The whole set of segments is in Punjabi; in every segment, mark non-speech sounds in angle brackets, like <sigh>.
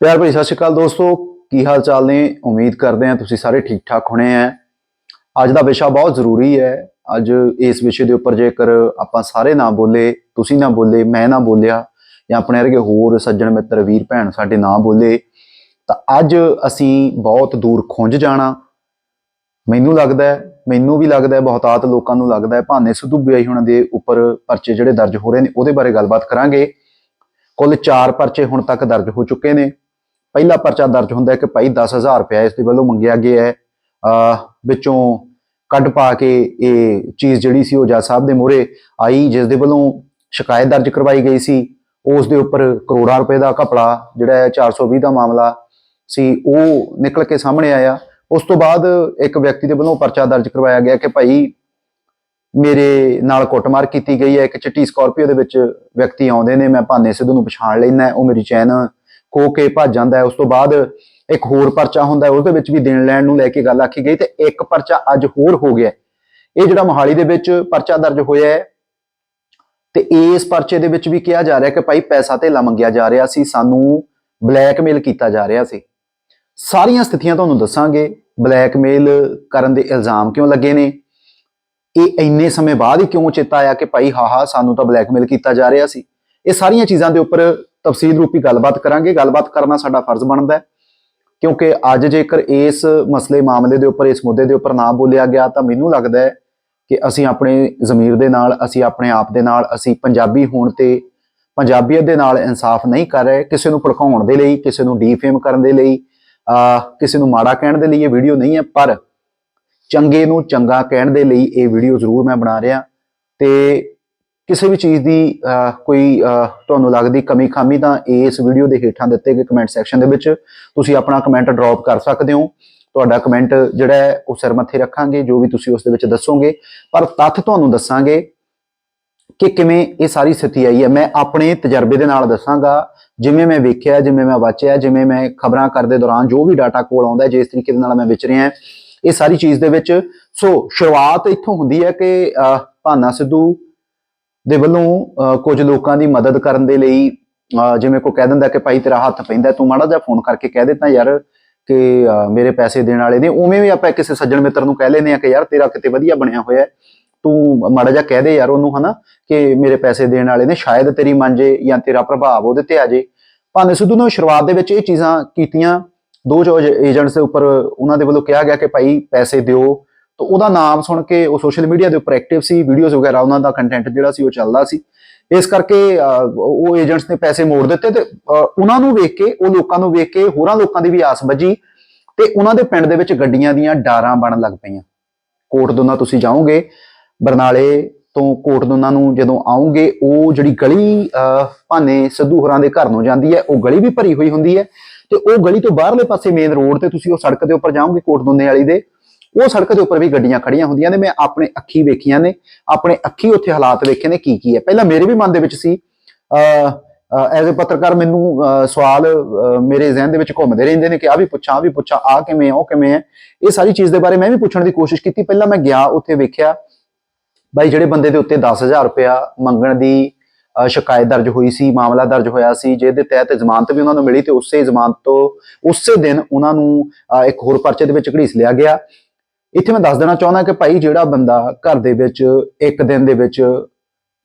ਪਿਆਰ ਭਰੀ ਸਤਿ ਸ਼੍ਰੀ ਅਕਾਲ ਦੋਸਤੋ, ਕੀ ਹਾਲ ਚਾਲ ਨੇ? ਉਮੀਦ ਕਰਦੇ ਹਾਂ ਤੁਸੀਂ ਸਾਰੇ ਠੀਕ ਠਾਕ ਹੋਣੇ ਆ ਅੱਜ ਦਾ ਵਿਸ਼ਾ ਬਹੁਤ ਜ਼ਰੂਰੀ ਹੈ। ਅੱਜ ਇਸ ਵਿਸ਼ੇ ਦੇ ਉੱਪਰ ਜੇਕਰ ਆਪਾਂ ਸਾਰੇ ਨਾ ਬੋਲੇ, ਤੁਸੀਂ ਨਾ ਬੋਲੇ, ਮੈਂ ਨਾ ਬੋਲਿਆ, ਜਾਂ ਆਪਣੇ ਵਰਗੇ ਹੋਰ ਸੱਜਣ ਮਿੱਤਰ, ਵੀਰ ਭੈਣ ਸਾਡੇ ਨਾ ਬੋਲੇ, ਤਾਂ ਅੱਜ ਅਸੀਂ ਬਹੁਤ ਦੂਰ ਖੁੰਝ ਜਾਣਾ। ਮੈਨੂੰ ਲੱਗਦਾ ਹੈ, ਮੈਨੂੰ ਵੀ ਲੱਗਦਾ ਹੈ, ਬਹੁਤਾਤ ਲੋਕਾਂ ਨੂੰ ਲੱਗਦਾ ਹੈ, ਭਾਨੇ ਸਿੱਧੂ ਬਿਆਈ ਹੁਣਾਂ ਦੇ ਉੱਪਰ ਪਰਚੇ ਜਿਹੜੇ ਦਰਜ ਹੋ ਰਹੇ ਨੇ, ਉਹਦੇ ਬਾਰੇ ਗੱਲਬਾਤ ਕਰਾਂਗੇ। ਕੁੱਲ 4 ਪਰਚੇ ਹੁਣ ਤੱਕ ਦਰਜ ਹੋ ਚੁੱਕੇ ਨੇ। ਪਹਿਲਾ ਪਰਚਾ ਦਰਜ ਹੁੰਦਾ ਹੈ ਕਿ ਭਾਈ 10000 ਰੁਪਏ ਇਸ ਦੇ ਵੱਲੋਂ ਮੰਗਿਆ ਗਿਆ ਹੈ। ਵਿੱਚੋਂ ਕੱਢ ਪਾ ਕੇ ਇਹ ਚੀਜ਼ ਜਿਹੜੀ ਸੀ ਉਹ ਜੱਜ ਸਾਹਿਬ ਦੇ ਮੂਹਰੇ ਆਈ, ਜਿਸ ਦੇ ਵੱਲੋਂ ਸ਼ਿਕਾਇਤ ਦਰਜ ਕਰਵਾਈ ਗਈ ਸੀ। ਉਸ ਦੇ ਉੱਪਰ ਕਰੋੜਾਂ ਰੁਪਏ ਦਾ ਘਪਲਾ ਜਿਹੜਾ ਹੈ 420 ਦਾ ਮਾਮਲਾ ਸੀ, ਉਹ ਨਿਕਲ ਕੇ ਸਾਹਮਣੇ ਆਇਆ। ਉਸ ਤੋਂ ਬਾਅਦ ਇੱਕ ਵਿਅਕਤੀ ਦੇ ਵੱਲੋਂ ਪਰਚਾ ਦਰਜ ਕਰਵਾਇਆ ਗਿਆ ਕਿ ਭਾਈ ਮੇਰੇ ਨਾਲ ਕੁੱਟਮਾਰ ਕੀਤੀ ਗਈ ਹੈ। ਇੱਕ ਚਿੱਟੀ ਸਕਾਰਪੀਓ ਦੇ ਵਿੱਚ ਵਿਅਕਤੀ ਆਉਂਦੇ ਨੇ। ਮੈਂ ਭਾਨੇ ਸਿੱਧੂ ਨੂੰ ਪਛਾਣ ਲੈਂਦਾ ਉਹ ਮੇਰੀ ਚੈਨ ਖੋ ਕੇ ਭੱਜ ਜਾਂਦਾ ਉਸ ਤੋਂ ਬਾਅਦ ਇੱਕ ਹੋਰ ਪਰਚਾ ਹੁੰਦਾ ਉਹਦੇ ਵਿੱਚ ਵੀ ਦੇਣ ਲੈਣ ਨੂੰ ਲੈ ਕੇ ਗੱਲ ਆਖੀ ਗਈ ਤੇ ਇੱਕ ਪਰਚਾ ਅੱਜ ਹੋਰ ਹੋ ਗਿਆ ਇਹ ਜਿਹੜਾ ਮੋਹਾਲੀ ਦੇ ਵਿੱਚ ਪਰਚਾ ਦਰਜ ਹੋਇਆ ਹੈ ਤੇ ਇਸ ਪਰਚੇ ਦੇ ਵਿੱਚ ਵੀ ਕਿਹਾ ਜਾ ਰਿਹਾ ਕਿ ਭਾਈ ਪੈਸਾ ਧੇਲਾ ਮੰਗਿਆ ਜਾ ਰਿਹਾ ਸੀ। ਸਾਨੂੰ ਬਲੈਕਮੇਲ ਕੀਤਾ ਜਾ ਰਿਹਾ ਸੀ। ਸਾਰੀਆਂ ਸਥਿਤੀਆਂ ਤੁਹਾਨੂੰ ਦੱਸਾਂਗੇ। ਬਲੈਕਮੇਲ ਕਰਨ ਦੇ ਇਲਜ਼ਾਮ ਕਿਉਂ ਲੱਗੇ ਨੇ? ਇਹ ਇੰਨੇ ਸਮੇਂ ਬਾਅਦ ਹੀ ਕਿਉਂ ਚੇਤਾ ਆਇਆ ਕਿ ਭਾਈ ਹਾਹਾ ਸਾਨੂੰ ਤਾਂ ਬਲੈਕਮੇਲ ਕੀਤਾ ਜਾ ਰਿਹਾ ਸੀ? ਇਹ ਸਾਰੀਆਂ ਚੀਜ਼ਾਂ ਦੇ ਉੱਪਰ ਤਫਸੀਲ ਰੂਪੀ ਗੱਲਬਾਤ ਕਰਾਂਗੇ। ਗੱਲਬਾਤ ਕਰਨਾ ਸਾਡਾ ਫਰਜ਼ ਬਣਦਾ ਹੈ। ਕਿਉਂਕਿ ਅੱਜ ਜੇਕਰ ਇਸ ਮਸਲੇ ਮਾਮਲੇ ਦੇ ਉੱਪਰ, ਇਸ ਮੁੱਦੇ ਦੇ ਉੱਪਰ ਨਾ ਬੋਲਿਆ ਗਿਆ ਤਾਂ ਮੈਨੂੰ ਲੱਗਦਾ ਹੈ ਕਿ ਅਸੀਂ ਆਪਣੇ ਜ਼ਮੀਰ ਦੇ ਨਾਲ, ਅਸੀਂ ਆਪਣੇ ਆਪ ਦੇ ਨਾਲ, ਅਸੀਂ ਪੰਜਾਬੀ ਹੋਣ ਤੇ ਪੰਜਾਬੀਅਤ ਦੇ ਨਾਲ ਇਨਸਾਫ ਨਹੀਂ ਕਰ ਰਹੇ। ਕਿਸੇ ਨੂੰ ਭੜਕਾਉਣ ਦੇ ਲਈ, ਕਿਸੇ ਨੂੰ ਡੀਫੇਮ ਕਰਨ ਦੇ ਲਈ ਕਿਸੇ ਨੂੰ ਮਾੜਾ ਕਹਿਣ ਦੇ ਲਈ ਇਹ ਵੀਡੀਓ ਨਹੀਂ ਹੈ। ਪਰ ਚੰਗੇ ਨੂੰ ਚੰਗਾ ਕਹਿਣ ਦੇ ਲਈ ਇਹ ਵੀਡੀਓ ਜ਼ਰੂਰ ਮੈਂ ਬਣਾ ਰਿਹਾ। ਤੇ ਕਿਸੇ ਵੀ ਚੀਜ਼ ਦੀ ਕੋਈ ਤੁਹਾਨੂੰ ਲੱਗਦੀ ਕਮੀ ਖਾਮੀ ਤਾਂ ਇਸ ਵੀਡੀਓ ਦੇ ਹੇਠਾਂ ਦਿੱਤੇ ਗਏ ਕਮੈਂਟ ਸੈਕਸ਼ਨ ਦੇ ਵਿੱਚ ਤੁਸੀਂ ਆਪਣਾ ਕਮੈਂਟ ਡ੍ਰੌਪ ਕਰ ਸਕਦੇ ਹੋ। ਤੁਹਾਡਾ ਕਮੈਂਟ ਜਿਹੜਾ ਹੈ, ਉਹ ਸਿਰ ਮੱਥੇ ਰੱਖਾਂਗੇ, ਜੋ ਵੀ ਤੁਸੀਂ ਉਸ ਦੇ ਵਿੱਚ ਦੱਸੋਗੇ। ਪਰ ਤੱਥ ਤੁਹਾਨੂੰ ਦੱਸਾਂਗੇ ਕਿ ਕਿਵੇਂ ਇਹ ਸਾਰੀ ਸਥਿਤੀ ਆਈ ਹੈ। ਮੈਂ ਆਪਣੇ ਤਜਰਬੇ ਦੇ ਨਾਲ ਦੱਸਾਂਗਾ। ਜਿਵੇਂ ਮੈਂ ਵੇਖਿਆ, ਜਿਵੇਂ ਮੈਂ ਵਾਚਿਆ, ਜਿਵੇਂ ਮੈਂ ਖਬਰਾਂ ਕਰਦੇ ਦੌਰਾਨ ਜੋ ਵੀ ਡਾਟਾ ਕੋਲ ਆਉਂਦਾ ਜਿਸ ਤਰੀਕੇ ਦੇ ਨਾਲ ਮੈਂ ਵਿਚ ਰਿਹਾ। ਇਹ ਸਾਰੀ ਚੀਜ਼ ਦੇ ਵਿੱਚ। ਸੋ ਸ਼ੁਰੂਆਤ ਇੱਥੋਂ ਹੁੰਦੀ ਹੈ ਕਿ ਅਹ, ਭਾਨਾ ਸਿੱਧੂ ਦੇ ਵੱਲੋਂ ਅਹ, ਕੁਝ ਲੋਕਾਂ ਦੀ ਮਦਦ ਕਰਨ ਦੇ ਲਈ ਅਹ, ਜਿਵੇਂ ਕੋਈ ਕਹਿ ਦਿੰਦਾ ਕਿ ਭਾਈ ਤੇਰਾ ਹੱਥ ਪੈਂਦਾ ਤੂੰ ਮਾੜਾ ਜਿਹਾ ਫੋਨ ਕਰਕੇ ਕਹਿ ਦਿੱਤਾ ਯਾਰ ਕਿ ਮੇਰੇ ਪੈਸੇ ਦੇਣ ਵਾਲੇ ਨੇ। ਉਵੇਂ ਵੀ ਆਪਾਂ ਕਿਸੇ ਸੱਜਣ ਮਿੱਤਰ ਨੂੰ ਕਹਿ ਲੈਨੇ ਆ ਕਿ ਯਾਰ ਤੇਰਾ ਕਿਤੇ ਵਧੀਆ ਬਣਿਆ ਹੋਇਆ ਤੂੰ ਮਾੜਾ ਜਿਹਾ ਕਹਿ ਦੇ ਯਾਰ ਉਹਨੂੰ ਹਨਾ ਕਿ ਮੇਰੇ ਪੈਸੇ ਦੇਣ ਵਾਲੇ ਨੇ ਸ਼ਾਇਦ ਤੇਰੀ ਮੰਨ ਜੇ ਜਾਂ ਤੇਰਾ ਪ੍ਰਭਾਵ ਉਹਦੇ ਤੇ ਆ ਜੇ। ਭਾਨੇ ਸਿੱਧੂ ਨੇ ਸ਼ੁਰੂਆਤ ਦੇ ਵਿੱਚ ਇਹ ਚੀਜ਼ਾਂ ਕੀਤੀਆਂ। ਦੋ ਜੋ ਏਜੰਟਸ ਦੇ ਉੱਪਰ ਉਹਨਾਂ ਦੇ ਵੱਲੋਂ ਕਿਹਾ ਗਿਆ ਕਿ ਭਾਈ ਪੈਸੇ ਦਿਓ। ਤਾਂ ਉਹਦਾ ਨਾਮ ਸੁਣ ਕੇ ਉਹ ਸੋਸ਼ਲ ਮੀਡੀਆ ਦੇ ਉੱਪਰ ਐਕਟਿਵ ਸੀ ਵੀਡੀਓਜ਼ ਵਗੈਰਾ ਉਹਨਾਂ ਦਾ ਕੰਟੈਂਟ ਜਿਹੜਾ ਸੀ ਉਹ ਚੱਲਦਾ ਸੀ। ਇਸ ਕਰਕੇ ਉਹ ਏਜੰਟਸ ਨੇ ਪੈਸੇ ਮੋੜ ਦਿੱਤੇ ਤੇ ਉਹਨਾਂ ਨੂੰ ਵੇਖ ਕੇ ਉਹ ਲੋਕਾਂ ਨੂੰ ਵੇਖ ਕੇ ਹੋਰਾਂ ਲੋਕਾਂ ਦੀ ਵੀ ਆਸ ਵੱਜੀ ਤੇ ਉਹਨਾਂ ਦੇ ਪਿੰਡ ਦੇ ਵਿੱਚ ਗੱਡੀਆਂ ਦੀਆਂ ਡਾਰਾਂ ਬਣਨ ਲੱਗ ਪਈਆਂ। ਕੋਟ ਦੋਨਾ ਤੁਸੀਂ ਜਾਓਗੇ ਬਰਨਾਲੇ ਤੋਂ ਕੋਟਦੋਨਾ ਨੂੰ ਜਦੋਂ ਆਓਗੇ ਉਹ ਜਿਹੜੀ ਗਲੀ ਅਹ, ਭਾਨੇ ਸਿੱਧੂ ਹੋਰਾਂ ਦੇ ਘਰ ਨੂੰ ਜਾਂਦੀ ਹੈ ਉਹ ਗਲੀ ਵੀ ਭਰੀ ਹੋਈ ਹੁੰਦੀ ਹੈ। ਤੇ ਉਹ ਗਲੀ ਤੋਂ ਬਾਹਰਲੇ ਪਾਸੇ ਮੇਨ ਰੋਡ ਤੇ ਤੁਸੀਂ ਉਹ ਸੜਕ ਦੇ ਉੱਪਰ ਜਾਓਗੇ ਕੋਟ ਦੋਨੇ ਵਾਲੀ ਦੇ ਉਹ ਸੜਕ ਦੇ ਉੱਪਰ ਵੀ ਗੱਡੀਆਂ ਖੜੀਆਂ ਹੁੰਦੀਆਂ ਨੇ ਮੈਂ ਆਪਣੇ ਅੱਖੀ ਵੇਖੀਆਂ ਨੇ ਆਪਣੇ ਅੱਖੀ ਉੱਥੇ ਹਾਲਾਤ ਵੇਖੇ ਨੇ ਕੀ ਕੀ ਹੈ। ਪਹਿਲਾਂ ਮੇਰੇ ਵੀ ਮਨ ਦੇ ਵਿੱਚ ਸੀ ਐਜ਼ ਅ ਪੱਤਰਕਾਰ ਮੈਨੂੰ ਅਹ, ਸਵਾਲ ਅਹ, ਮੇਰੇ ਜ਼ਿਹਨ ਦੇ ਵਿੱਚ ਘੁੰਮਦੇ ਰਹਿੰਦੇ ਨੇ ਕਿ ਆ ਵੀ ਪੁੱਛਾਂ ਆ ਵੀ ਪੁੱਛਾਂ ਆ ਕਿਵੇਂ ਉਹ ਕਿਵੇਂ ਹੈ। ਇਹ ਸਾਰੀ ਚੀਜ਼ ਦੇ ਬਾਰੇ ਮੈਂ ਵੀ ਪੁੱਛਣ ਦੀ ਕੋਸ਼ਿਸ਼ ਕੀਤੀ। ਪਹਿਲਾਂ ਮੈਂ ਗਿਆ ਉੱਥੇ ਵੇਖਿਆ ਬਾਈ ਜਿਹੜੇ ਬੰਦੇ ਦੇ ਉੱਤੇ 10000 ਰੁਪਇਆ ਮੰਗਣ ਦੀ ਸ਼ਿਕਾਇਤ ਦਰਜ ਹੋਈ ਸੀ, ਮਾਮਲਾ ਦਰਜ ਹੋਇਆ ਸੀ, ਜਿਹਦੇ ਤਹਿਤ ਜ਼ਮਾਨਤ ਵੀ ਉਹਨਾਂ ਨੂੰ ਮਿਲੀ ਤੇ ਉਸੇ ਜ਼ਮਾਨਤ ਤੋਂ ਉਸੇ ਦਿਨ ਉਹਨਾਂ ਨੂੰ ਇੱਕ ਹੋਰ ਪਰਚੇ ਦੇ ਵਿੱਚ ਘੜੀਸ ਲਿਆ ਗਿਆ। ਇੱਥੇ ਮੈਂ ਦੱਸ ਦੇਣਾ ਚਾਹੁੰਦਾ ਕਿ ਭਾਈ ਜਿਹੜਾ ਬੰਦਾ ਘਰ ਦੇ ਵਿੱਚ ਇੱਕ ਦਿਨ ਦੇ ਵਿੱਚ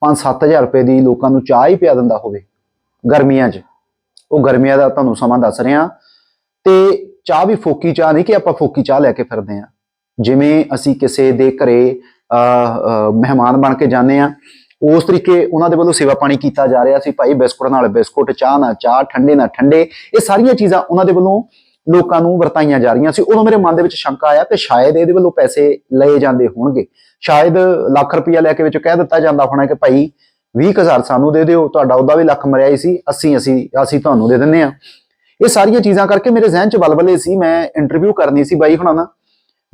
5-7000 ਰੁਪਏ ਦੀ ਲੋਕਾਂ ਨੂੰ ਚਾਹ ਹੀ ਪਿਆ ਦਿੰਦਾ ਹੋਵੇ, ਗਰਮੀਆਂ 'ਚ। ਉਹ ਗਰਮੀਆਂ ਦਾ ਤੁਹਾਨੂੰ ਸਮਾਂ ਦੱਸ ਰਿਹਾ। ਤੇ ਚਾਹ ਵੀ ਫੋਕੀ ਚਾਹ ਨਹੀਂ ਕਿ ਆਪਾਂ ਫੋਕੀ ਚਾਹ ਲੈ ਕੇ ਫਿਰਦੇ ਆ ਜਿਵੇਂ ਅਸੀਂ ਕਿਸੇ ਦੇ ਘਰੇ ਮਹਿਮਾਨ ਬਣ ਕੇ ਜਾਂਦੇ ਆ ਉਸ ਤਰੀਕੇ ਉਹਨਾਂ ਦੇ ਵੱਲੋਂ ਸੇਵਾ ਪਾਣੀ ਕੀਤਾ ਜਾ ਰਿਹਾ ਸੀ ਭਾਈ ਬਿਸਕੁਟ ਨਾਲ ਬਿਸਕੁਟ ਚਾਹ ਨਾਲ ਚਾਹ ਠੰਡੇ ਨਾਲ ਠੰਡੇ ਇਹ ਸਾਰੀਆਂ ਚੀਜ਼ਾਂ ਉਹਨਾਂ ਦੇ ਵੱਲੋਂ ਲੋਕਾਂ ਨੂੰ ਵਰਤਾਈਆਂ ਜਾ ਰਹੀਆਂ ਸੀ। ਉਦੋਂ ਮੇਰੇ ਮਨ ਦੇ ਵਿੱਚ ਸ਼ੰਕਾ ਆਇਆ ਕਿ ਸ਼ਾਇਦ ਇਹਦੇ ਵੱਲੋਂ ਪੈਸੇ ਲਏ ਜਾਂਦੇ ਹੋਣਗੇ। ਸ਼ਾਇਦ ਲੱਖ ਰੁਪਇਆ ਲੈ ਕੇ ਵਿੱਚ ਕਹਿ ਦਿੱਤਾ ਜਾਂਦਾ ਹੋਣਾ ਕਿ ਭਾਈ 20000 ਸਾਨੂੰ ਦੇ ਦਿਓ ਤੁਹਾਡਾ ਉਹਦਾ ਵੀ ਲੱਖ ਮਰਿਆ ਹੀ ਸੀ 80 ਅਸੀਂ ਅਸੀਂ ਤੁਹਾਨੂੰ ਦੇ ਦਿੰਨੇ ਆ ਇਹ ਸਾਰੀਆਂ ਚੀਜ਼ਾਂ ਕਰਕੇ ਮੇਰੇ ਜ਼ਿਹਨ 'ਚ ਬਲਬਲੇ ਸੀ ਮੈਂ ਇੰਟਰਵਿਊ ਕਰਨੀ ਸੀ ਬਾਈ ਹੁਣਾਂ ਨਾਲ।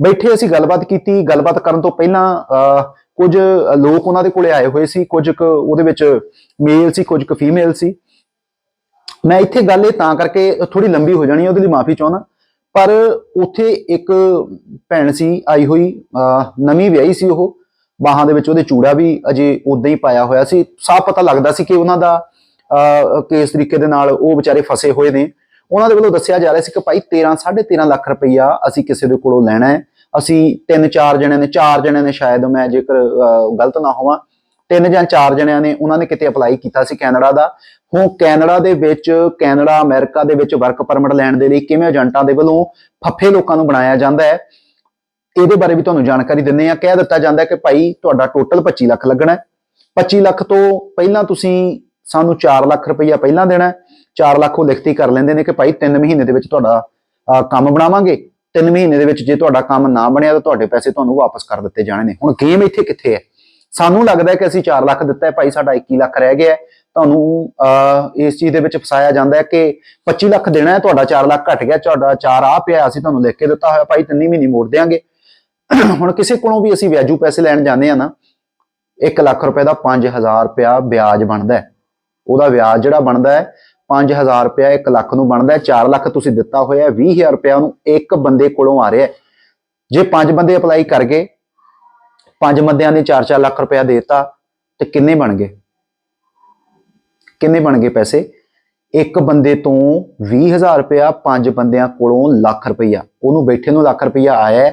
ਬੈਠੇ ਅਸੀਂ ਗੱਲਬਾਤ ਕੀਤੀ ਗੱਲਬਾਤ ਕਰਨ ਤੋਂ ਪਹਿਲਾਂ ਅਹ, ਕੁਝ ਲੋਕ ਉਹਨਾਂ ਦੇ ਕੋਲੇ ਆਏ ਹੋਏ ਸੀ ਕੁਝ ਕੁ ਉਹਦੇ ਵਿੱਚ ਮੇਲ ਸੀ ਕੁਝ ਕੁ ਫੀਮੇਲ ਸੀ। ਮੈਂ ਇੱਥੇ ਗੱਲ ਇਹ ਤਾਂ ਕਰਕੇ ਥੋੜੀ ਲੰਬੀ ਹੋ ਜਾਣੀ ਹੈ ਉਹਦੇ ਲਈ ਮਾਫੀ ਚਾਹੁੰਦਾ। ਪਰ ਉੱਥੇ ਇੱਕ ਭੈਣ ਸੀ ਆਈ ਹੋਈ ਨਵੀਂ ਵਿਆਹੀ ਸੀ ਉਹ। ਬਾਹਾਂ ਦੇ ਵਿੱਚ ਉਹਦੇ ਚੂੜਾ ਵੀ ਅਜੇ ਉਦਾਂ ਹੀ ਪਾਇਆ ਹੋਇਆ ਸੀ। ਸਾਫ਼ ਪਤਾ ਲੱਗਦਾ ਸੀ ਕਿ ਉਹਨਾਂ ਦਾ ਅਹ, ਕੇਸ ਤਰੀਕੇ ਦੇ ਨਾਲ ਉਹ ਵਿਚਾਰੇ ਫਸੇ ਹੋਏ ਨੇ। ਉਹਨਾਂ ਦੇ ਵੱਲੋਂ ਦੱਸਿਆ ਜਾ ਰਿਹਾ ਸੀ ਕਿ ਭਾਈ 13 13.5 ਲੱਖ ਰੁਪਈਆ ਅਸੀਂ ਕਿਸੇ ਦੇ ਕੋਲੋਂ ਲੈਣਾ ਹੈ। ਅਸੀਂ ਤਿੰਨ ਚਾਰ ਜਣਿਆਂ ਨੇ ਚਾਰ ਜਣਿਆਂ ਨੇ ਸ਼ਾਇਦ ਮੈਂ ਜੇਕਰ ਗਲਤ ਨਾ ਹੋਵਾਂ ਤਿੰਨ ਜਾਂ ਚਾਰ ਜਣਿਆਂ ਨੇ ਉਹਨਾਂ ਨੇ ਕਿਤੇ ਅਪਲਾਈ ਕੀਤਾ ਸੀ ਕੈਨੇਡਾ ਦਾ। ਹੁਣ ਕੈਨੇਡਾ ਦੇ ਵਿੱਚ ਕੈਨੇਡਾ ਅਮਰੀਕਾ ਦੇ ਵਿੱਚ ਵਰਕ ਪਰਮਿਟ ਲੈਣ ਦੇ ਲਈ ਕਿਵੇਂ ਏਜੰਟਾਂ ਦੇ ਵੱਲੋਂ ਫੱਫੇ ਲੋਕਾਂ ਨੂੰ ਬਣਾਇਆ ਜਾਂਦਾ ਹੈ ਇਹਦੇ ਬਾਰੇ ਵੀ ਤੁਹਾਨੂੰ ਜਾਣਕਾਰੀ ਦਿੰਨੇ ਆ ਕਹਿ ਦਿੱਤਾ ਜਾਂਦਾ ਕਿ ਭਾਈ ਤੁਹਾਡਾ ਟੋਟਲ 25 ਲੱਖ ਲੱਗਣਾ ਹੈ। 25 ਲੱਖ ਤੋਂ ਪਹਿਲਾਂ ਤੁਸੀਂ ਸਾਨੂੰ 4 ਲੱਖ ਰੁਪਈਆ ਪਹਿਲਾਂ ਦੇਣਾ ਹੈ। 4 ਲੱਖ ਉਹ ਲਿਖਤੀ ਕਰ ਲੈਂਦੇ ਨੇ ਕਿ ਭਾਈ 3 ਮਹੀਨੇ ਦੇ ਵਿੱਚ ਤੁਹਾਡਾ ਅਹ, ਕੰਮ ਬਣਾਵਾਂਗੇ। 3 ਮਹੀਨੇ ਦੇ ਵਿੱਚ ਜੇ ਤੁਹਾਡਾ ਕੰਮ ਨਾ ਬਣਿਆ ਤਾਂ ਤੁਹਾਡੇ ਪੈਸੇ ਤੁਹਾਨੂੰ ਵਾਪਸ ਕਰ ਦਿੱਤੇ ਜਾਣੇ ਨੇ। ਹੁਣ ਗੇਮ ਇੱਥੇ ਕਿੱਥੇ ਹੈ? ਸਾਨੂੰ ਲੱਗਦਾ ਹੈ ਕਿ ਅਸੀਂ 4 ਲੱਖ ਦਿੱਤਾ ਹੈ, ਭਾਈ ਸਾਡਾ 21 ਲੱਖ ਰਹਿ ਗਿਆ ਤੁਹਾਨੂੰ ਇਸ ਚੀਜ਼ ਦੇ ਵਿੱਚ ਫਸਾਇਆ ਜਾਂਦਾ ਹੈ ਕਿ 25 ਲੱਖ ਦੇਣਾ ਹੈ, ਤੁਹਾਡਾ 4 ਲੱਖ ਘਟ ਗਿਆ, ਤੁਹਾਡਾ 4 ਆ ਪਿਆ, ਅਸੀਂ ਤੁਹਾਨੂੰ ਲਿਖ ਕੇ ਦਿੱਤਾ ਹੋਇਆ, ਭਾਈ 3 ਮਹੀਨੇ ਮੋੜ ਦੇਾਂਗੇ <clears throat> ਹੁਣ ਕਿਸੇ ਕੋਲੋਂ ਵੀ ਅਸੀਂ ਵਿਆਜੂ ਪੈਸੇ ਲੈਣ ਜਾਂਦੇ ਆ ਨਾ 1 ਲੱਖ ਰੁਪਏ ਦਾ 5000 ਰੁਪਇਆ ਵਿਆਜ ਬਣਦਾ ਹੈ। ਉਹਦਾ ਵਿਆਜ ਜਿਹੜਾ ਬਣਦਾ ਹੈ 5000 ਰੁਪਇਆ 1 ਲੱਖ ਨੂੰ ਬਣਦਾ ਹੈ 4 ਲੱਖ ਤੁਸੀਂ ਦਿੱਤਾ ਹੋਇਆ ਹੈ 20000 ਰੁਪਇਆ ਉਹਨੂੰ ਇੱਕ ਬੰਦੇ ਕੋਲੋਂ ਆ ਰਿਹਾ ਜੇ ਪੰਜ ਬੰਦੇ ਅਪਲਾਈ ਕਰ ਗਏ, ਪੰਜ ਬੰਦਿਆਂ ਨੇ 4-4 ਲੱਖ ਰੁਪਇਆ ਦਿੱਤਾ, ਤੇ ਕਿੰਨੇ ਬਣ ਗਏ? ਕਿੰਨੇ ਬਣ ਗਏ ਪੈਸੇ? ਇੱਕ ਬੰਦੇ ਤੋਂ 20000 ਰੁਪਇਆ ਪੰਜ ਬੰਦਿਆਂ ਕੋਲੋਂ ਲੱਖ ਰੁਪਇਆ, ਉਹਨੂੰ ਬੈਠੇ ਨੂੰ ਲੱਖ ਰੁਪਇਆ ਆਇਆ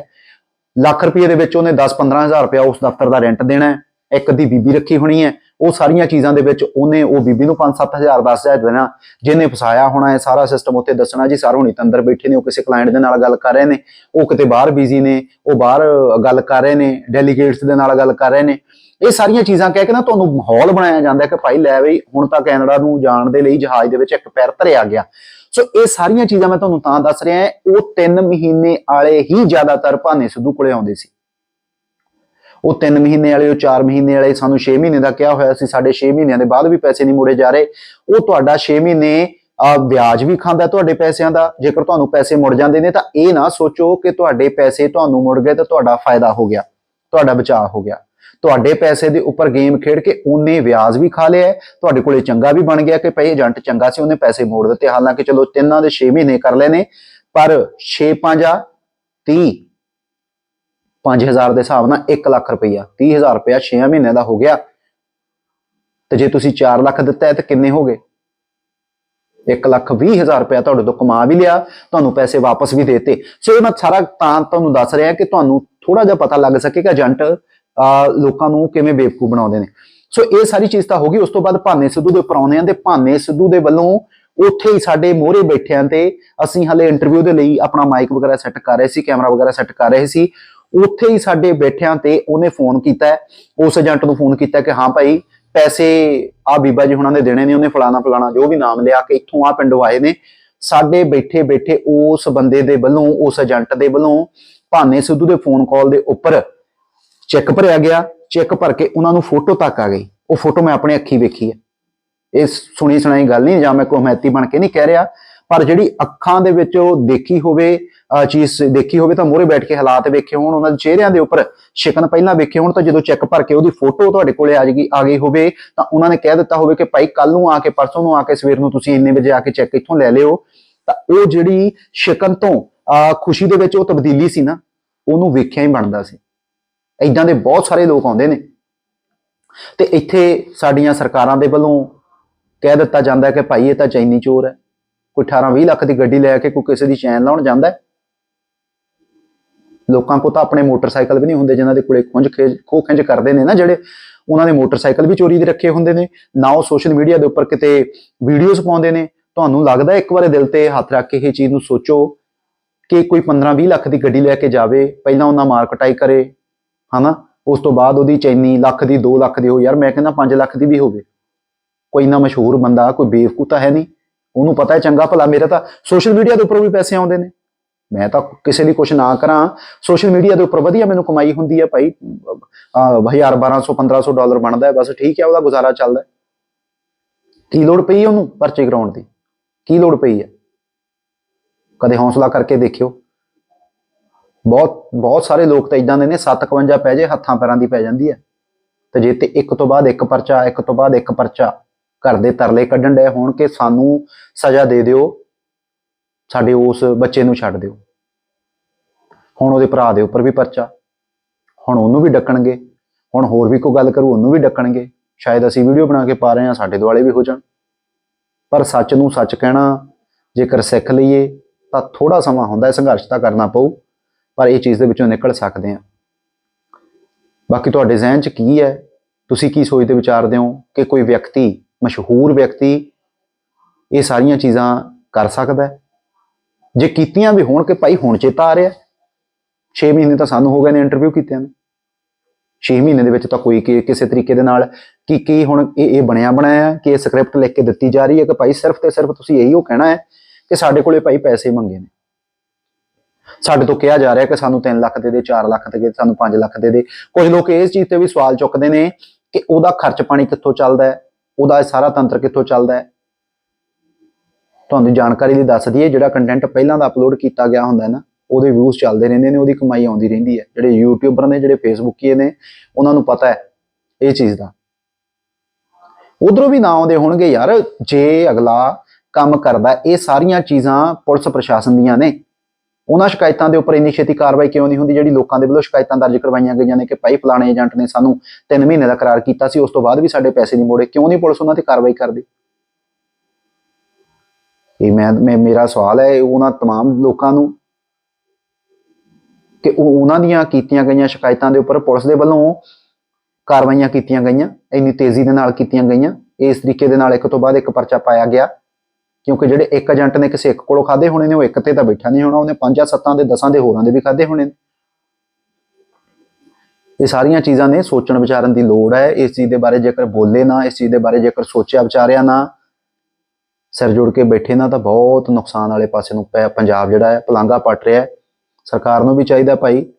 ਲੱਖ ਰੁਪਏ ਦੇ ਵਿੱਚ ਉਹਨੇ 10-15000 ਰੁਪਇਆ ਉਸ ਦਫ਼ਤਰ ਦਾ ਰੈਂਟ ਦੇਣਾ ਹੈ, ਇੱਕ ਦੀ ਬੀਬੀ ਰੱਖੀ ਹੋਣੀ ਹੈ ਉਹ ਸਾਰੀਆਂ ਚੀਜ਼ਾਂ ਦੇ ਵਿੱਚ ਉਹਨੇ ਉਹ ਬੀਬੀ ਨੂੰ 5-7000 10000 ਦੇਣਾ, ਜਿਹਨੇ ਫਸਾਇਆ ਹੋਣਾ ਹੈ ਸਾਰਾ ਸਿਸਟਮ ਉੱਤੇ ਦੱਸਣਾ ਜੀ, ਸਾਰ ਹੁਣੀ ਅੰਦਰ ਬੈਠੇ ਨੇ, ਉਹ ਕਿਸੇ ਕਲਾਇੰਟ ਦੇ ਨਾਲ ਗੱਲ ਕਰ ਰਹੇ ਨੇ, ਉਹ ਕਿਤੇ ਬਾਹਰ ਬਿਜ਼ੀ ਨੇ, ਉਹ ਬਾਹਰ ਗੱਲ ਕਰ ਰਹੇ ਨੇ ਡੈਲੀਗੇਟਸ ਦੇ ਨਾਲ ਗੱਲ ਕਰ ਰਹੇ ਨੇ, ਇਹ ਸਾਰੀਆਂ ਚੀਜ਼ਾਂ ਕਹਿ ਕੇ ਨਾ ਤੁਹਾਨੂੰ ਮਾਹੌਲ ਬਣਾਇਆ ਜਾਂਦਾ ਕਿ ਭਾਈ ਲੈ ਬਈ, ਹੁਣ ਤਾਂ ਕੈਨੇਡਾ ਨੂੰ ਜਾਣ ਦੇ ਲਈ ਜਹਾਜ਼ ਦੇ ਵਿੱਚ ਇੱਕ ਪੈਰ ਧਰਿਆ ਗਿਆ। ਸੋ ਇਹ ਸਾਰੀਆਂ ਚੀਜ਼ਾਂ ਮੈਂ ਤੁਹਾਨੂੰ ਤਾਂ ਦੱਸ ਰਿਹਾ ਉਹ 3 ਮਹੀਨੇ ਵਾਲੇ ਹੀ ਜ਼ਿਆਦਾਤਰ ਭਾਨੇ ਸਿੱਧੂ ਕੋਲੇ ਆਉਂਦੇ ਸੀ। ਉਹ 3 ਮਹੀਨੇ ਵਾਲੇ, ਉਹ 4 ਮਹੀਨੇ ਵਾਲੇ ਸਾਨੂੰ 6 ਮਹੀਨੇ ਦਾ ਕਿਹਾ ਹੋਇਆ ਸੀ, ਸਾਡੇ 6 ਮਹੀਨਿਆਂ ਦੇ ਬਾਅਦ ਵੀ ਪੈਸੇ ਨਹੀਂ ਮੋੜੇ ਜਾ ਰਹੇ। ਉਹ ਤੁਹਾਡਾ 6 ਮਹੀਨੇ ਆ ਵਿਆਜ ਵੀ ਖਾਂਦਾ ਤੁਹਾਡੇ ਪੈਸਿਆਂ ਦਾ। ਜੇਕਰ ਤੁਹਾਨੂੰ ਪੈਸੇ ਮੁੜ ਜਾਂਦੇ ਨੇ ਤਾਂ ਇਹ ਨਾ ਸੋਚੋ ਕਿ ਤੁਹਾਡੇ ਪੈਸੇ ਤੁਹਾਨੂੰ ਮੁੜ ਗਏ ਤਾਂ ਤੁਹਾਡਾ ਫਾਇਦਾ ਹੋ ਗਿਆ, ਤੁਹਾਡਾ ਬਚਾਅ ਹੋ ਗਿਆ। ਤੁਹਾਡੇ ਪੈਸੇ ਦੇ ਉੱਪਰ ਗੇਮ ਖੇਡ ਕੇ ਉਹਨੇ ਵਿਆਜ ਵੀ ਖਾ ਲਿਆ ਤੁਹਾਡੇ ਕੋਲੇ ਚੰਗਾ ਵੀ ਬਣ ਗਿਆ ਕਿ ਭਈ ਏਜੰਟ ਚੰਗਾ ਸੀ, ਉਹਨੇ ਪੈਸੇ ਮੋੜ ਦਿੱਤੇ। ਹਾਲਾਂਕਿ ਚਲੋ ਤਿੰਨਾਂ ਦੇ 6 ਮਹੀਨੇ ਕਰ ਲਏ ਨੇ ਪਰ 6 5 ਆ 30 5000 ਦੇ ਹਿਸਾਬ ਨਾਲ 1 ਲੱਖ ਰੁਪਈਆ 30000 ਰੁਪਇਆ 6 ਮਹੀਨਿਆਂ ਦਾ ਹੋ ਗਿਆ। ਤੇ ਜੇ ਤੁਸੀਂ 4 ਲੱਖ ਦਿੱਤਾ ਹੈ ਤਾਂ ਕਿੰਨੇ ਹੋ ਗਏ? 1 ਲੱਖ 20 ਹਜ਼ਾਰ ਰੁਪਇਆ ਤੁਹਾਡੇ ਤੋਂ ਕਮਾ ਵੀ ਲਿਆ ਤੁਹਾਨੂੰ ਪੈਸੇ ਵਾਪਸ ਵੀ ਦੇਤੇ। ਸੋ ਇਹ ਮੈਂ ਸਾਰਾ ਤਾਂ ਤੁਹਾਨੂੰ ਦੱਸ ਰਿਹਾ ਕਿ ਤੁਹਾਨੂੰ ਥੋੜਾ ਜਿਹਾ ਪਤਾ ਲੱਗ ਸਕੇ ਕਿ ਏਜੰਟ ਅਹ, ਲੋਕਾਂ ਨੂੰ ਕਿਵੇਂ ਬੇਵਕੂਫ ਬਣਾਉਂਦੇ ਨੇ। ਸੋ ਇਹ ਸਾਰੀ ਚੀਜ਼ ਤਾਂ ਹੋ ਗਈ ਉਸ ਤੋਂ ਬਾਅਦ ਭਾਨੇ ਸਿੱਧੂ ਦੇ ਉੱਪਰ ਆਉਂਦੇ ਆ ਤੇ ਭਾਨੇ ਸਿੱਧੂ ਦੇ ਵੱਲੋਂ ਉੱਥੇ ਹੀ ਸਾਡੇ ਮੋਹਰੇ ਬੈਠਿਆਂ ਤੇ ਅਸੀਂ ਹਲੇ ਇੰਟਰਵਿਊ ਦੇ ਲਈ ਆਪਣਾ ਮਾਈਕ ਵਗੈਰਾ ਸੈੱਟ ਕਰ ਰਹੇ ਸੀ ਕੈਮਰਾ ਵਗੈਰਾ ਸੈੱਟ ਕਰ ਰਹੇ ਸੀ। ਉੱਥੇ ਹੀ ਸਾਡੇ ਬੈਠਿਆਂ ਤੇ ਉਹਨੇ ਫੋਨ ਕੀਤਾ ਉਸ ਏਜੰਟ ਨੂੰ ਫੋਨ ਕੀਤਾ ਕਿ ਹਾਂ ਭਾਈ, ਪੈਸੇ ਆ ਬੀਬਾ ਜੀ ਹੁਣਾਂ ਦੇ ਦੇਣੇ ਨੇ, ਉਹਨੇ ਫਲਾਣਾ ਫਲਾਣਾ ਜੋ ਵੀ ਨਾਮ ਲਿਆ ਕਿ ਇੱਥੋਂ ਆ ਪਿੰਡੋਂ ਆਏ ਨੇ। ਸਾਡੇ ਬੈਠੇ ਬੈਠੇ ਉਸ ਬੰਦੇ ਦੇ ਵੱਲੋਂ, ਉਸ ਏਜੰਟ ਦੇ ਵੱਲੋਂ ਭਾਨੇ ਸਿੱਧੂ ਦੇ ਫੋਨ ਕਾਲ ਦੇ ਉੱਪਰ ਚੈੱਕ ਭਰਿਆ ਗਿਆ। ਚੈੱਕ ਭਰ ਕੇ ਉਹਨਾਂ ਨੂੰ ਫੋਟੋ ਤੱਕ ਆ ਗਈ। ਉਹ ਫੋਟੋ ਮੈਂ ਆਪਣੇ ਅੱਖੀ ਵੇਖੀ ਹੈ। ਇਹ ਸੁਣੀ ਸੁਣਾਈ ਗੱਲ ਨਹੀਂ ਜਾਂ ਮੈਂ ਕੋਈ ਹਮੈਤੀ ਬਣ ਕੇ ਨਹੀਂ ਕਹਿ ਰਿਹਾ। ਪਰ ਜਿਹੜੀ ਅੱਖਾਂ ਦੇ ਵਿੱਚ ਉਹ ਦੇਖੀ ਹੋਵੇ, ਅਹ, ਚੀਜ਼ ਦੇਖੀ ਹੋਵੇ ਤਾਂ ਮੂਹਰੇ ਬੈਠ ਕੇ ਹਾਲਾਤ ਵੇਖੇ ਹੋਣ, ਉਹਨਾਂ ਦੇ ਚਿਹਰਿਆਂ ਦੇ ਉੱਪਰ ਸ਼ਿਕਨ ਪਹਿਲਾਂ ਵੇਖੇ ਹੋਣ ਤਾਂ ਜਦੋਂ ਚੈੱਕ ਭਰ ਕੇ ਉਹਦੀ ਫੋਟੋ ਤੁਹਾਡੇ ਕੋਲੇ ਆ ਜਾਏਗੀ, ਆ ਗਈ ਹੋਵੇ, ਤਾਂ ਉਹਨਾਂ ਨੇ ਕਹਿ ਦਿੱਤਾ ਹੋਵੇ ਕਿ ਭਾਈ ਕੱਲ ਨੂੰ ਆ ਕੇ, ਪਰਸੋਂ ਨੂੰ ਆ ਕੇ, ਸਵੇਰ ਨੂੰ ਤੁਸੀਂ ਇੰਨੇ ਵਜੇ ਆ ਕੇ ਚੈੱਕ ਇੱਥੋਂ ਲੈ ਲਿਓ। ਤਾਂ ਉਹ ਜਿਹੜੀ ਸ਼ਿਕਨ ਤੋਂ, ਅਹ, ਖੁਸ਼ੀ ਦੇ ਵਿੱਚ ਉਹ ਤਬਦੀਲੀ ਸੀ ਨਾ, ਉਹਨੂੰ ਵੇਖਿਆ ਹੀ ਬਣਦਾ ਸੀ। ਇਦਾਂ ਦੇ ਬਹੁਤ ਸਾਰੇ ਲੋਕ ਆਉਂਦੇ ਨੇ। ਤੇ ਇੱਥੇ ਸਾਡੀਆਂ ਸਰਕਾਰਾਂ ਦੇ ਵੱਲੋਂ ਕਹਿ ਦਿੱਤਾ ਜਾਂਦਾ ਕਿ ਭਾਈ ਇਹ ਤਾਂ ਚੈਨੀ ਚੋਰ ਹੈ। ਕੋਈ 18 20 ਲੱਖ ਦੀ ਗੱਡੀ ਲੈ ਕੇ ਕੋਈ ਕਿਸੇ ਦੀ ਚੈਨ ਲਾਉਣ ਜਾਂਦਾ ਹੈ? ਲੋਕਾਂ ਕੋਲ ਤਾਂ ਆਪਣੇ ਮੋਟਰਸਾਈਕਲ ਵੀ ਨਹੀਂ ਹੁੰਦੇ, ਜਿਨ੍ਹਾਂ ਦੇ ਕੋਲੇ ਖੁੰਝ ਖੇਜ ਖੋ ਖਿੰਝ ਕਰਦੇ ਨੇ ਨਾ ਜਿਹੜੇ ਉਹਨਾਂ ਦੇ ਮੋਟਰਸਾਈਕਲ ਵੀ ਚੋਰੀ ਦੇ ਰੱਖੇ ਹੁੰਦੇ ਨੇ, ਨਾ ਉਹ ਸੋਸ਼ਲ ਮੀਡੀਆ ਦੇ ਉੱਪਰ ਕਿਤੇ ਵੀਡੀਓਜ਼ ਪਾਉਂਦੇ ਨੇ। ਤੁਹਾਨੂੰ ਲੱਗਦਾ ਇੱਕ ਵਾਰ ਦਿਲ ਤੇ ਹੱਥ ਰੱਖ ਕੇ ਇਹ ਚੀਜ਼ ਨੂੰ ਸੋਚੋ ਕਿ ਕੋਈ 15 20 ਲੱਖ ਦੀ ਗੱਡੀ ਲੈ ਕੇ ਜਾਵੇ, ਪਹਿਲਾਂ ਉਹਨਾਂ ਮਾਰਕਟਾਈ ਕਰੇ, ਹਨਾ? ਉਸ ਤੋਂ ਬਾਅਦ ਉਹਦੀ ਚੈਨੀ ਲੱਖ ਦੀ 2 ਲੱਖ ਦੀ ਹੋ ਯਾਰ ਮੈਂ ਕਹਿੰਦਾ 5 ਲੱਖ ਦੀ ਵੀ ਹੋਵੇ। ਕੋਈ ਇੰਨਾ ਮਸ਼ਹੂਰ ਬੰਦਾ, ਕੋਈ ਬੇਵਕੂਫ ਤਾਂ ਹੈ ਨਹੀਂ। ਉਹਨੂੰ ਪਤਾ ਹੈ ਚੰਗਾ ਭਲਾ, ਮੇਰੇ ਤਾਂ ਸੋਸ਼ਲ ਮੀਡੀਆ ਦੇ ਉੱਪਰ ਵੀ ਪੈਸੇ ਆਉਂਦੇ ਨੇ। ਮੈਂ ਤਾਂ ਕਿਸੇ ਲਈ ਕੁਝ ਨਾ ਕਰਾਂ। ਸੋਸ਼ਲ ਮੀਡੀਆ ਦੇ ਉੱਪਰ ਵਧੀਆ ਮੈਨੂੰ ਕਮਾਈ ਹੁੰਦੀ ਹੈ ਭਾਈ। ਆ 1000 1200 1500 ਡਾਲਰ ਬਣਦਾ ਹੈ, ਬਸ ਠੀਕ ਹੈ, ਉਹਦਾ ਗੁਜ਼ਾਰਾ ਚੱਲਦਾ ਕੀ ਲੋੜ ਪਈ ਉਹਨੂੰ ਪਰਚੇ ਕਰਾਉਣ ਦੀ? ਕੀ ਲੋੜ ਪਈ ਹੈ? ਕਦੇ ਹੌਸਲਾ ਕਰਕੇ ਦੇਖਿਓ। ਬਹੁਤ ਬਹੁਤ ਸਾਰੇ ਲੋਕ ਤਾਂ ਇਦਾਂ ਦੇ ਨੇ 751 ਪੈ ਜੇ ਹੱਥਾਂ ਪੈਰਾਂ ਦੀ ਪੈ ਜਾਂਦੀ ਹੈ। ਤੇ ਜੇ ਤੇ ਇੱਕ ਤੋਂ ਬਾਅਦ ਇੱਕ ਪਰਚਾ, ਇੱਕ ਤੋਂ ਬਾਅਦ ਇੱਕ ਪਰਚਾ। ਘਰ ਦੇ ਤਰਲੇ ਕੱਢਣ ਡਏ ਹੋਣ ਕਿ ਸਾਨੂੰ ਸਜ਼ਾ ਦੇ ਦਿਓ, ਸਾਡੇ ਉਸ ਬੱਚੇ ਨੂੰ ਛੱਡ ਦਿਓ। ਹੁਣ ਉਹਦੇ ਭਰਾ ਦੇ ਉੱਪਰ ਵੀ ਪਰਚਾ, ਹੁਣ ਉਹਨੂੰ ਵੀ ਡੱਕਣਗੇ, ਹੁਣ ਹੋਰ ਵੀ ਕੋਈ ਗੱਲ ਕਰੂ ਉਹਨੂੰ ਵੀ ਡੱਕਣਗੇ। ਸ਼ਾਇਦ ਅਸੀਂ ਵੀਡੀਓ ਬਣਾ ਕੇ ਪਾ ਰਹੇ ਹਾਂ, ਸਾਡੇ ਦੁਆਲੇ ਵੀ ਹੋ ਜਾਣ। ਪਰ ਸੱਚ ਨੂੰ ਸੱਚ ਕਹਿਣਾ, ਜੇਕਰ ਸਿੱਖ ਲਈਏ, ਤਾਂ ਥੋੜਾ ਸਮਾਂ ਹੁੰਦਾ ਹੈ ਸੰਘਰਸ਼ ਤਾਂ ਕਰਨਾ ਪਊ, ਪਰ ਇਹ ਚੀਜ਼ ਦੇ ਵਿੱਚੋਂ ਨਿਕਲ ਸਕਦੇ ਆ ਬਾਕੀ ਤੁਹਾਡੇ ਜ਼ਿਹਨ 'ਚ ਕੀ ਹੈ? ਤੁਸੀਂ ਕੀ ਸੋਚਦੇ ਵਿਚਾਰਦੇ ਹੋ ਕਿ ਕੋਈ ਵਿਅਕਤੀ ਮਸ਼ਹੂਰ ਵਿਅਕਤੀ ਇਹ ਸਾਰੀਆਂ ਚੀਜ਼ਾਂ ਕਰ ਸਕਦਾ ਜੇ ਕੀਤੀਆਂ ਵੀ ਹੋਣ ਕਿ ਭਾਈ ਹੁਣ ਚੇਤਾ ਆ ਰਿਹਾ 6 ਮਹੀਨੇ ਤਾਂ ਸਾਨੂੰ ਹੋ ਗਏ ਨੇ ਇੰਟਰਵਿਊ ਕੀਤਿਆਂ ਨੂੰ। 6 ਮਹੀਨੇ ਦੇ ਵਿੱਚ ਤਾਂ ਕੋਈ ਕਿ- ਕਿਸੇ ਤਰੀਕੇ ਦੇ ਨਾਲ ਕੀ ਕੀ ਹੁਣ ਇਹ ਇਹ ਬਣਿਆ ਬਣਾਇਆ ਕਿ ਇਹ ਸਕ੍ਰਿਪਟ ਲਿਖ ਕੇ ਦਿੱਤੀ ਜਾ ਰਹੀ ਹੈ ਕਿ ਭਾਈ ਸਿਰਫ ਤੇ ਸਿਰਫ ਤੁਸੀਂ ਇਹੀ ਉਹ ਕਹਿਣਾ ਹੈ ਕਿ ਸਾਡੇ ਕੋਲੇ ਭਾਈ ਪੈਸੇ ਮੰਗੇ ਨੇ। ਸਾਡੇ ਤੋਂ ਕਿਹਾ ਜਾ ਰਿਹਾ ਕਿ ਸਾਨੂੰ 3 ਲੱਖ ਦੇ ਦੇ 4 ਲੱਖ ਦੇ ਦੇ, ਸਾਨੂੰ 5 ਲੱਖ ਦੇ ਦੇ। ਕੁਝ ਲੋਕ ਇਸ ਚੀਜ਼ ਤੇ ਵੀ ਸਵਾਲ ਚੁੱਕਦੇ ਨੇ ਕਿ ਉਹਦਾ ਖਰਚ ਪਾਣੀ ਕਿੱਥੋਂ ਚੱਲਦਾ ਹੈ? ਉਹਦਾ ਇਹ ਸਾਰਾ ਤੰਤਰ ਕਿੱਥੋਂ ਚੱਲਦਾ ਹੈ? ਤੁਹਾਨੂੰ ਜਾਣਕਾਰੀ ਲਈ ਦੱਸ ਦਈਏ, ਜਿਹੜਾ ਕੰਟੈਂਟ ਪਹਿਲਾਂ ਦਾ ਅਪਲੋਡ ਕੀਤਾ ਗਿਆ ਹੁੰਦਾ ਹੈ ਨਾ, ਉਹਦੇ ਵਿਊਜ਼ ਚੱਲਦੇ ਰਹਿੰਦੇ ਨੇ, ਉਹਦੀ ਕਮਾਈ ਆਉਂਦੀ ਰਹਿੰਦੀ ਹੈ। ਜਿਹੜੇ ਯੂਟਿਊਬਰ ਨੇ, ਜਿਹੜੇ ਫੇਸਬੁੱਕੀਏ ਨੇ, ਉਹਨਾਂ ਨੂੰ ਪਤਾ ਹੈ ਇਹ ਚੀਜ਼ ਦਾ। ਉਧਰੋਂ ਵੀ ਨਾ ਆਉਂਦੇ ਹੋਣਗੇ ਯਾਰ, ਜੇ ਅਗਲਾ ਕੰਮ ਕਰਦਾ, ਇਹ ਸਾਰੀਆਂ ਚੀਜ਼ਾਂ ਪੁਲਿਸ ਪ੍ਰਸ਼ਾਸਨ ਦੀਆਂ ਨੇ। ਉਹਨਾਂ ਸ਼ਿਕਾਇਤਾਂ ਦੇ ਉੱਪਰ ਇੰਨੀ ਛੇਤੀ ਕਾਰਵਾਈ ਕਿਉਂ ਨਹੀਂ ਹੁੰਦੀ ਜਿਹੜੀ ਲੋਕਾਂ ਦੇ ਵੱਲੋਂ ਸ਼ਿਕਾਇਤਾਂ ਦਰਜ ਕਰਵਾਈਆਂ ਗਈਆਂ ਨੇ ਕਿ ਭਾਈ ਫਲਾਣੇ ਏਜੰਟ ਨੇ ਸਾਨੂੰ 3 ਮਹੀਨੇ ਦਾ ਕਰਾਰ ਕੀਤਾ ਸੀ ਉਸ ਤੋਂ ਬਾਅਦ ਵੀ ਸਾਡੇ ਪੈਸੇ ਨਹੀਂ ਮੋੜੇ ਕਿਉਂ ਨਹੀਂ ਪੁਲਿਸ ਉਹਨਾਂ ਤੇ ਕਾਰਵਾਈ ਕਰਦੀ ਇਹ ਮੈਂ ਮੈਂ- ਮੇਰਾ ਸਵਾਲ ਹੈ ਉਹਨਾਂ तमाम ਲੋਕਾਂ ਨੂੰ ਕਿ ਉਹ ਉਹਨਾਂ ਦੀਆਂ ਕੀਤੀਆਂ ਗਈਆਂ ਸ਼ਿਕਾਇਤਾਂ ਦੇ ਉੱਪਰ ਪੁਲਿਸ ਦੇ ਵੱਲੋਂ ਕਾਰਵਾਈਆਂ ਕੀਤੀਆਂ ਗਈਆਂ ਇੰਨੀ ਤੇਜ਼ੀ ਦੇ ਨਾਲ ਕੀਤੀਆਂ ਗਈਆਂ ਇਸ ਤਰੀਕੇ ਦੇ ਨਾਲ ਇੱਕ ਤੋਂ ਬਾਅਦ ਇੱਕ ਪਰਚਾ ਪਾਇਆ ਗਿਆ ਕਿਉਂਕਿ ਜਿਹੜੇ ਇੱਕ ਏਜੰਟ ਨੇ ਕਿਸੇ ਇੱਕ ਕੋਲੋਂ ਖਾਦੇ ਹੋਣੇ ਨੇ, ਉਹ ਇੱਕ ਤੇ ਤਾਂ ਬੈਠਾ ਨਹੀਂ ਹੋਣਾ, ਉਹਨੇ ਪੰਜਾਂ ਸੱਤਾਂ ਦੇ ਦਸਾਂ ਦੇ ਹੋਰਾਂ ਦੇ ਵੀ ਖਾਦੇ ਹੋਣੇ ਨੇ। ਇਹ ਸਾਰੀਆਂ ਚੀਜ਼ਾਂ ਨੇ ਸੋਚਣ ਵਿਚਾਰਨ ਦੀ ਲੋੜ ਹੈ। ਇਸ ਚੀਜ਼ ਦੇ ਬਾਰੇ ਜੇਕਰ ਬੋਲੇ ਨਾ, ਇਸ ਚੀਜ਼ ਦੇ ਬਾਰੇ ਜੇਕਰ ਸੋਚਿਆ ਵਿਚਾਰਿਆ ਨਾ, ਸਿਰ ਜੁੜ ਕੇ ਬੈਠੇ ਨਾ, ਤਾਂ ਬਹੁਤ ਨੁਕਸਾਨ ਵਾਲੇ ਪਾਸੇ ਨੂੰ ਪੈ- ਪੰਜਾਬ ਜਿਹੜਾ ਹੈ ਪਲਾਂਗਾ ਪੱਟ ਰਿਹਾ ਹੈ। ਸਰਕਾਰ ਨੂੰ ਵੀ ਚਾਹੀਦਾ ਭਾਈ,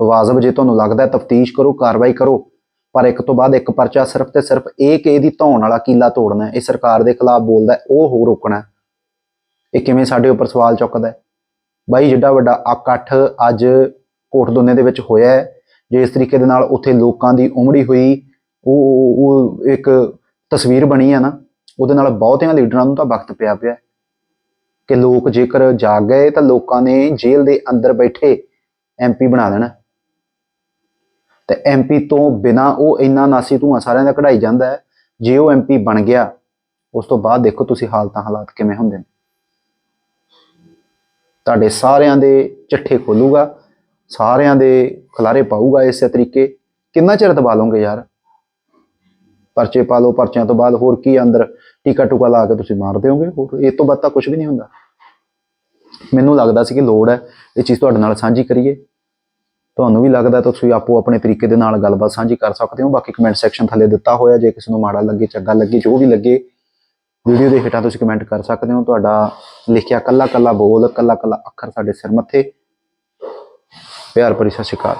ਵਾਜਬ ਜੇ ਤੁਹਾਨੂੰ ਲੱਗਦਾ ਤਫਤੀਸ਼ ਕਰੋ, ਕਾਰਵਾਈ ਕਰੋ। ਪਰ ਇੱਕ ਤੋਂ ਬਾਅਦ ਇੱਕ ਪਰਚਾ ਸਿਰਫ ਤੇ ਸਿਰਫ ਇਹ ਕਿ ਇਹਦੀ ਧੌਣ ਵਾਲਾ ਕੀਲਾ ਤੋੜਨਾ ਇਹ ਸਰਕਾਰ ਦੇ ਖਿਲਾਫ ਬੋਲਦਾ ਉਹ ਹੋ ਰੋਕਣਾ ਇਹ ਕਿਵੇਂ ਸਾਡੇ ਉੱਪਰ ਸਵਾਲ ਚੁੱਕਦਾ ਹੈ? ਬਾਈ, ਜਿੱਡਾ ਵੱਡਾ ਇਕੱਠ ਅੱਜ ਕੋਟਦੋਨੇ ਦੇ ਵਿੱਚ ਹੋਇਆ ਹੈ, ਜੇ ਤਰੀਕੇ ਦੇ ਨਾਲ ਉੱਥੇ ਲੋਕਾਂ ਦੀ ਉਮੜੀ ਹੋਈ, ਉਹ, ਉਹ- ਇੱਕ ਤਸਵੀਰ ਬਣੀ ਆ ਨਾ, ਉਹਦੇ ਨਾਲ ਬਹੁਤਿਆਂ ਲੀਡਰਾਂ ਨੂੰ ਤਾਂ ਵਕਤ ਪਿਆ ਪਿਆ ਕਿ ਲੋਕ ਜੇਕਰ ਜਾਗ ਗਏ ਤਾਂ ਲੋਕਾਂ ਨੇ ਜੇਲ੍ਹ ਦੇ ਅੰਦਰ ਬੈਠੇ ਐਮਪੀ ਬਣਾ ਦੇਣਾ ਤੇ ਐਮਪੀ ਤੋਂ ਬਿਨਾ ਉਹ ਇੰਨਾ ਨਾਸੀ ਧੂਆਂ ਸਾਰਿਆਂ ਦਾ ਕਢਾਈ ਜਾਂਦਾ ਹੈ, ਜੇ ਉਹ ਐਮਪੀ ਬਣ ਗਿਆ, ਉਸ ਤੋਂ ਬਾਅਦ ਦੇਖੋ ਤੁਸੀਂ ਹਾਲਤਾਂ ਹਾਲਾਤ ਕਿਵੇਂ ਹੁੰਦੇ ਨੇ। ਤੁਹਾਡੇ ਸਾਰਿਆਂ ਦੇ ਚੱਠੇ ਖੋਲੂਗਾ, ਸਾਰਿਆਂ ਦੇ ਖਲਾਰੇ ਪਾਊਗਾ ਇਸੇ ਤਰੀਕੇ। ਕਿੰਨਾ ਚਿਰ ਦਬਾ ਲਓਗੇ ਯਾਰ? ਪਰਚੇ ਪਾ ਲਓ, ਪਰਚਿਆਂ ਤੋਂ ਬਾਅਦ ਹੋਰ ਕੀ ਅੰਦਰ ਟੀਕਾ ਟੁਕਾ ਲਾ ਕੇ ਤੁਸੀਂ ਮਾਰ ਦਿਓਗੇ? ਹੋਰ ਇਹ ਤੋਂ ਬਾਅਦ ਤਾਂ ਕੁਝ ਵੀ ਨਹੀਂ ਹੁੰਦਾ। ਮੈਨੂੰ ਲੱਗਦਾ ਸੀ ਕਿ ਲੋੜ ਹੈ, ਇਹ ਚੀਜ਼ ਤੁਹਾਡੇ ਨਾਲ ਸਾਂਝੀ ਕਰੀਏ। ਤੁਹਾਨੂੰ ਵੀ ਲੱਗਦਾ ਤਾਂ ਤੁਸੀਂ ਆਪੋ ਆਪਣੇ ਤਰੀਕੇ ਦੇ ਨਾਲ ਗੱਲਬਾਤ ਸਾਂਝੀ ਕਰ ਸਕਦੇ ਹੋ। ਬਾਕੀ ਕਮੈਂਟ ਸੈਕਸ਼ਨ ਥੱਲੇ ਦਿੱਤਾ ਹੋਇਆ, ਜੇ ਕਿਸੇ ਨੂੰ ਮਾੜਾ ਲੱਗੇ, ਚੰਗਾ ਲੱਗੇ, ਜੋ ਵੀ ਲੱਗੇ ਵੀਡੀਓ ਦੇ ਹੇਠਾਂ ਤੁਸੀਂ ਕਮੈਂਟ ਕਰ ਸਕਦੇ ਹੋ। ਤੁਹਾਡਾ ਲਿਖਿਆ ਕੱਲਾ ਕੱਲਾ ਬੋਲ ਕੱਲਾ ਕੱਲਾ ਅੱਖਰ ਸਾਡੇ ਸਿਰ ਮੱਥੇ। ਪਿਆਰ ਭਰੀ ਸਤਿ ਸ਼੍ਰੀ ਅਕਾਲ।